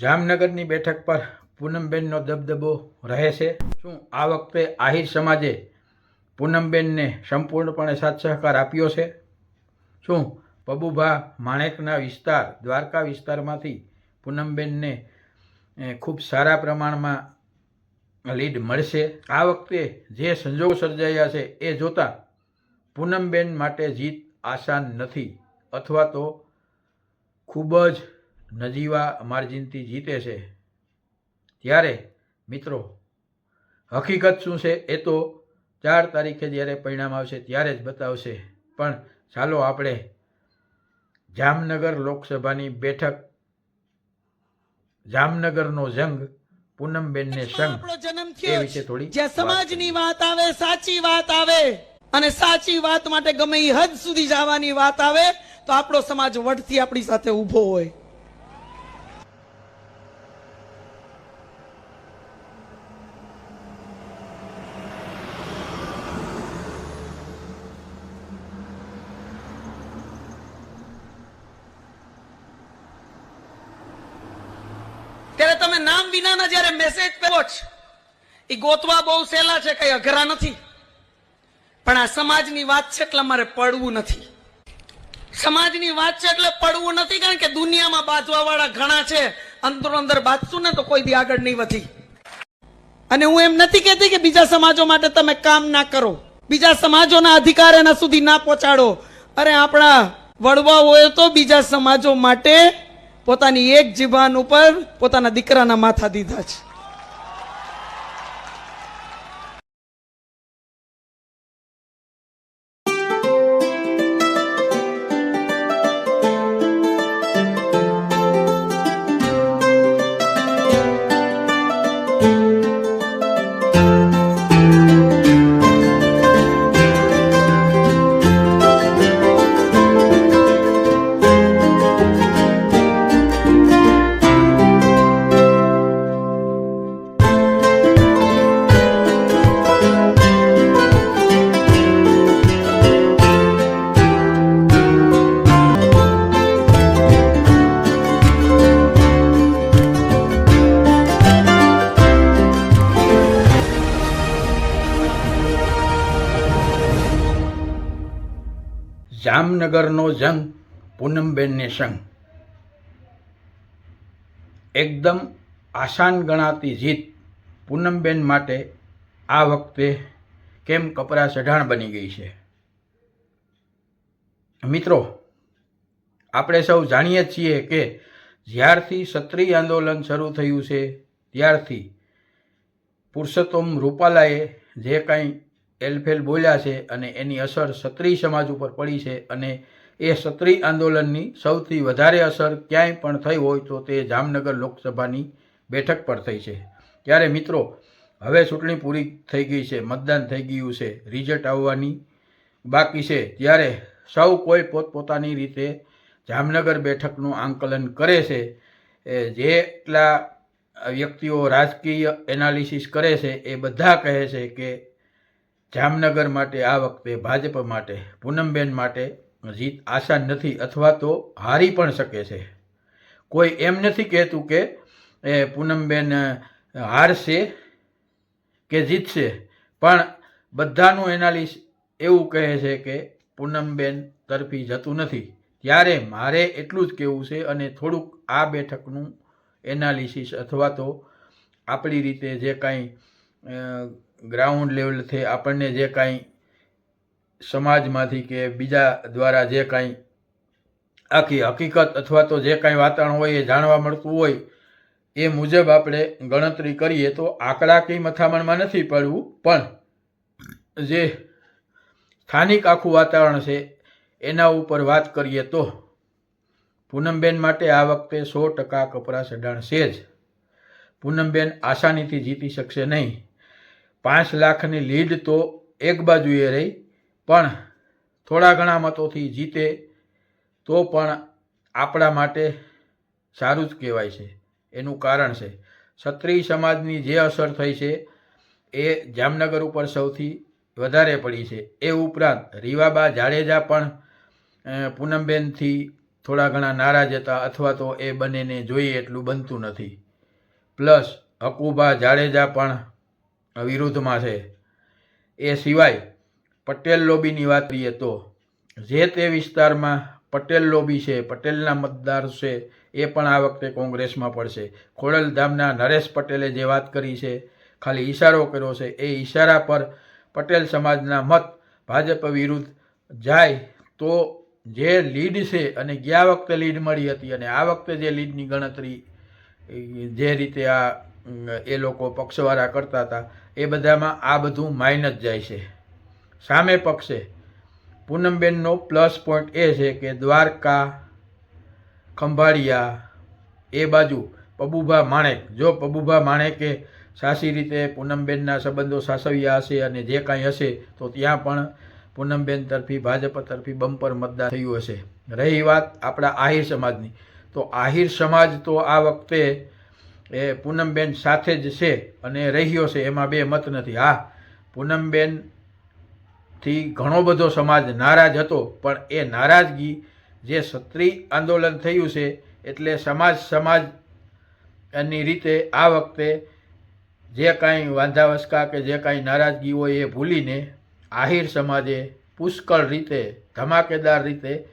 જામનગરની બેઠક પર પૂનમબેનનો દબદબો રહે છે. શું આ વખતે આહિર સમાજે પૂનમબેનને સંપૂર્ણપણે સાથ સહકાર આપ્યો છે? શું પબુભા માણેકના વિસ્તાર, દ્વારકા વિસ્તારમાંથી પૂનમબેનને ખૂબ સારા પ્રમાણમાં લીડ મળશે? આ વખતે જે સંજોગ સર્જાયા છે એ જોતાં પૂનમબેન માટે જીત આસાન નથી. અથવા તો ખૂબ જ નજીવા માર્જિનથી જીતે છે. ત્યારે મિત્રો હકીકત શું છે એ તો ચાર તારીખે જ્યારે પરિણામ આવશે ત્યારે જ બતાવશે. પણ ચાલો આપણે જામનગર લોકસભાની બેઠક જામનગરનો જંગ પૂનમબેનને સંગ એ વિશે થોડી જ્યાં સમાજની વાત આવે સાચી વાત આવે અને સાચી વાત માટે ગમે એ હદ સુધી જવાની વાત આવે તો આપણો સમાજ વટથી આપણી સાથે ઊભો હોય. ત્યારે તમે નામ વિનાના જ્યારે મેસેજ પહેલો છો, એ ગોતવા બહુ સહેલા છે, કઈ અઘરા નથી. પણ આ સમાજની વાત છે એટલે મારે પડવું નથી. સમાજની વાત છે એટલે પડવું નથી, કારણ કે દુનિયામાં બાજવા વાળા ઘણા છે. અંદરો અંદર બાજશું ને તો કોઈ દી આગળ નહીં વધી. અને હું એમ નથી કહેતી કે બીજા સમાજો માટે તમે કામ ના કરો. બીજા સમાજોના અધિકાર એના સુધી ના પહોંચાડો. અરે આપણા વડવાઓએ તો બીજા સમાજો માટે પોતાની એક જીભાન ઉપર પોતાના દીકરાના માથા દીધા છે. જામનગરનો જંગ પૂનમબેનને સંગ. એકદમ આસાન ગણાતી જીત પૂનમબેન માટે આ વખતે કેમ કપરા ચઢાણ બની ગઈ છે? મિત્રો, આપણે સૌ જાણીએ છીએ કે જ્યારથી ક્ષત્રિય આંદોલન શરૂ થયું છે, ત્યારથી પુરુષોત્તમ રૂપાલાએ જે કાંઈ એલફેલ બોલ્યા છે અને એની અસર ક્ષત્રિય સમાજ ઉપર પડી છે અને એ ક્ષત્રિય આંદોલનની સૌથી વધારે અસર ક્યાંય પણ થઈ હોય તો તે જામનગર લોકસભાની બેઠક પર થઈ છે. ત્યારે મિત્રો, હવે ચૂંટણી પૂરી થઈ ગઈ છે, મતદાન થઈ ગયું છે રિઝલ્ટ આવવાની બાકી છે. ત્યારે સૌ કોઈ પોતપોતાની રીતે જામનગર બેઠકનું આંકલન કરે છે. જેટલા વ્યક્તિઓ રાજકીય એનાલિસિસ કરે છે, એ બધા કહે છે કે જામનગર માટે આ વખતે ભાજપ માટે, પૂનમબેન માટે જીત આસાન નથી અથવા તો હારી પણ શકે છે. કોઈ એમ નથી કહેતું કે, એ પૂનમબેન હારશે કે જીતશે. પણ બધાનું એનાલિસ એવું કહે છે કે પૂનમબેન તરફી જતું નથી. ત્યારે મારે એટલું જ કહેવું છે અને થોડુંક આ બેઠકનું એનાલિસિસ અથવા તો આપણી રીતે જે કાંઈ ગ્રાઉન્ડ લેવલથી આપણને જે કાંઈ સમાજમાંથી કે બીજા દ્વારા જે કાંઈ આખી હકીકત અથવા તો જે કાંઈ વાતાવરણ હોય એ જાણવા મળતું હોય, એ મુજબ આપણે ગણતરી કરીએ તો આંકડા કંઈ મથામણમાં નથી પડવું, પણ જે સ્થાનિક આખું વાતાવરણ છે, એના ઉપર વાત કરીએ તો પૂનમબેન માટે આ વખતે સો ટકા કપરા સડાણ છે જ. પૂનમબેન આસાનીથી જીતી શકશે નહીં. પાંચ લાખની લીડ તો એક બાજુએ રહી, પણ થોડા ઘણા મતોથી જીતે, તો પણ આપણા માટે સારું જ કહેવાય છે. એનું કારણ છે, ક્ષત્રિય સમાજની જે અસર થઈ છે, એ જામનગર ઉપર સૌથી વધારે પડી છે. એ ઉપરાંત રીવાબા જાડેજા પણ પૂનમબેનથી થોડા ઘણા નારાજ હતા, અથવા તો એ બંનેને જોઈએ એટલું બનતું નથી. પ્લસ હકુબા જાડેજા પણ વિરુદ્ધમાં છે. એ સિવાય પટેલ લોબીની વાત કરીએ તો જે તે વિસ્તારમાં પટેલ લોબી છે, પટેલના મતદાર છે, એ પણ આ વખતે કોંગ્રેસમાં પડશે. ખોડલધામના નરેશ પટેલે જે વાત કરી છે, ખાલી ઈશારો કર્યો છે, એ ઈશારા પર પટેલ સમાજના મત ભાજપ વિરુદ્ધ જાય તો જે લીડ છે અને ગયા વખતે લીડ મળી હતી અને આ વખતે જે લીડની ગણતરી જે રીતે આ, એ લોકો પક્ષવાળા કરતા હતા એ બધામાં આ બધું માઇનસ જાય છે. સામે પક્ષે પૂનમબેનનો પ્લસ પોઈન્ટ એ છે કે દ્વારકા, ખંભાળિયા, એ બાજુ પબુભા માણેક. જો પબુભા માણેકે સાસી રીતે પૂનમબેનના સંબંધો સાસવ્યા હશે અને જે કાંઈ હશે, તો ત્યાં પણ પૂનમબેન તરફી, ભાજપ તરફી બમ્પર મતદાન થયું હશે. રહી વાત આપણા આહિર સમાજની. તો આહિર સમાજ તો આ વખતે એ પૂનમબેન સાથે જ છે અને રહ્યો છે, એમાં બે મત નથી. હા, પૂનમબેનથી ઘણો બધો સમાજ નારાજ હતો, પણ એ નારાજગી જે ક્ષત્રિય આંદોલન થયું છે, એટલે સમાજ સમાજ એની રીતે આ વખતે જે કાંઈ વાંધાવસ્કા કે જે કાંઈ નારાજગી હોય એ ભૂલીને આહિર સમાજે પુષ્કળ રીતે, ધમાકેદાર રીતે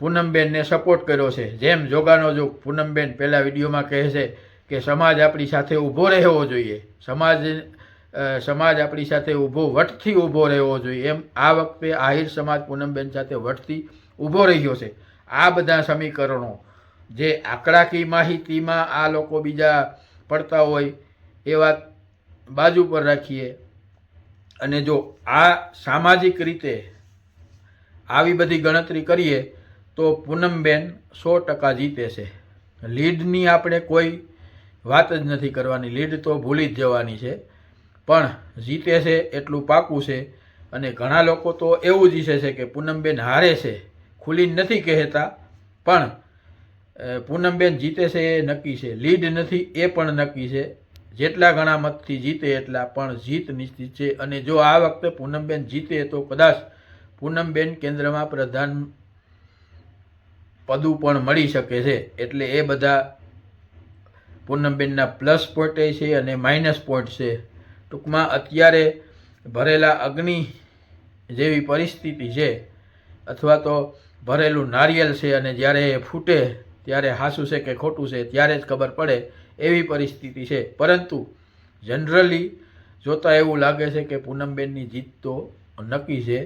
પૂનમબેનને સપોર્ટ કર્યો છે. જેમ જોગાનો જો પૂનમબેન પહેલાં વિડીયોમાં કહે છે કે સમાજ આપણી સાથે ઊભો રહેવો જોઈએ. સમાજ સમાજ આપણી સાથે ઊભો વટથી ઊભો રહેવો જોઈએ. એમ આ વખતે આહિર સમાજ પૂનમબેન સાથે વટથી ઊભો રહ્યો છે. આ બધા સમીકરણો જે આંકડાકી માહિતીમાં આ લોકો બીજા પડતા હોય એ વાત બાજુ પર રાખીએ. અને જો આ સામાજિક રીતે આવી બધી ગણતરી કરીએ તો પૂનમબેન સો ટકા જીતે છે. લીડની આપણે કોઈ વાત જ નથી કરવાની, લીડ તો ભૂલી જ જવાની છે. પણ જીતે છે એટલું પાકું છે અને ઘણા લોકો તો એવું જ છે કે પૂનમબેન હારે છે. ખુલી નથી કહેતા, પણ પૂનમબેન જીતે છે એ નક્કી છે. લીડ નથી એ પણ નક્કી છે. જેટલા ઘણા મતથી જીતે એટલા, પણ જીત નિશ્ચિત છે. અને જો આ વખતે પૂનમબેન જીતે તો કદાચ પૂનમબેન કેન્દ્રમાં પ્રધાન પદું પણ મળી શકે છે. એટલે એ બધા પૂનમબેનના પ્લસ પોઈન્ટ છે અને માઇનસ પોઈન્ટ છે. ટૂંકમાં અત્યારે ભરેલા અગ્નિ જેવી પરિસ્થિતિ છે, અથવા તો ભરેલું નારિયેલ છે અને જ્યારે એ ફૂટે, ત્યારે હાસું છે કે ખોટું છે, ત્યારે જ ખબર પડે એવી પરિસ્થિતિ છે. પરંતુ જનરલી જોતાં એવું લાગે છે કે પૂનમબેનની જીત તો નક્કી છે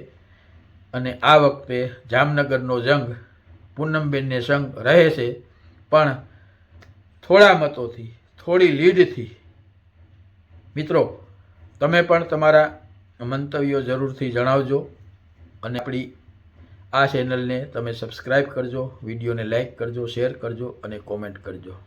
અને આ વખતે જામનગરનો જંગ પૂનમબેનને સંગ રહે છે. પણ થોડા મતોથી, થોડી લીડથી. મિત્રો, તમે પણ તમારા મંતવ્યો જરૂરથી જણાવજો અને આપણી આ ચેનલને તમે સબસ્ક્રાઈબ કરજો, વિડીયોને લાઇક કરજો શેર કરજો અને કોમેન્ટ કરજો.